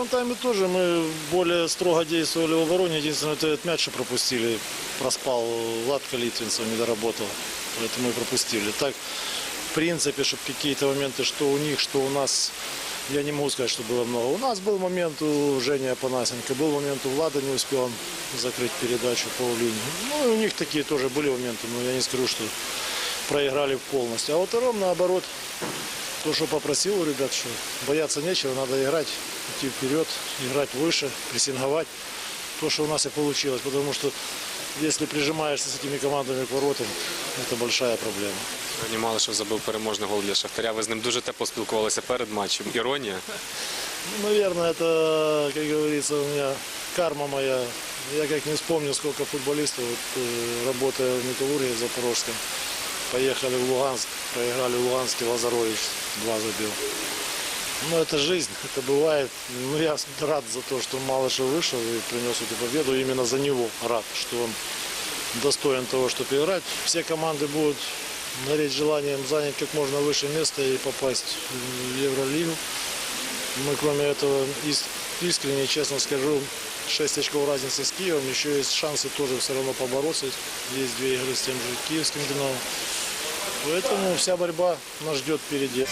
В тайме тоже мы более строго действовали в обороне. Единственное, это этот мяч пропустили. Проспал Латка Литвинцев, не доработал. Поэтому и пропустили. Так, в принципе, чтобы какие-то моменты, что у них, что у нас, я не могу сказать, что было много. У нас был момент у Жени Апанасенко, был момент у Влада, не успел он закрыть передачу по линии. Ну, и у них такие тоже были моменты, но я не скажу, что проиграли полностью. А вот Ром, наоборот, то, что попросил у ребят, что бояться нечего, надо играть, идти вперед, играть выше, прессинговать. То, что у нас и получилось, потому что если прижимаешься с этими командами к воротам, это большая проблема. Сьогодні Малишев забив переможний гол для Шахтаря. Ви з ним дуже тепло спілкувалися перед матчем. Іронія. Ну, наверное, это, как говорится, у меня карма моя. Я как не вспомню, сколько футболистов, вот, э, работая в Металлурге Запорожском, поехали в Луганск, проиграли в Луганске, Лазарович два забил. Ну, это жизнь, это бывает. Ну, я рад за то, что Малышев вышел и принес эту победу. Именно за него рад, что он достоин того, чтобы играть. Все команды будут гореть желанием занять как можно выше место и попасть в Евролигу. Мы, кроме этого, ис- искренне, честно скажу, 6 очков разницы с Киевом. Еще есть шансы тоже все равно побороться. Есть две игры с тем же киевским «Динамо». Поэтому вся борьба нас ждет впереди.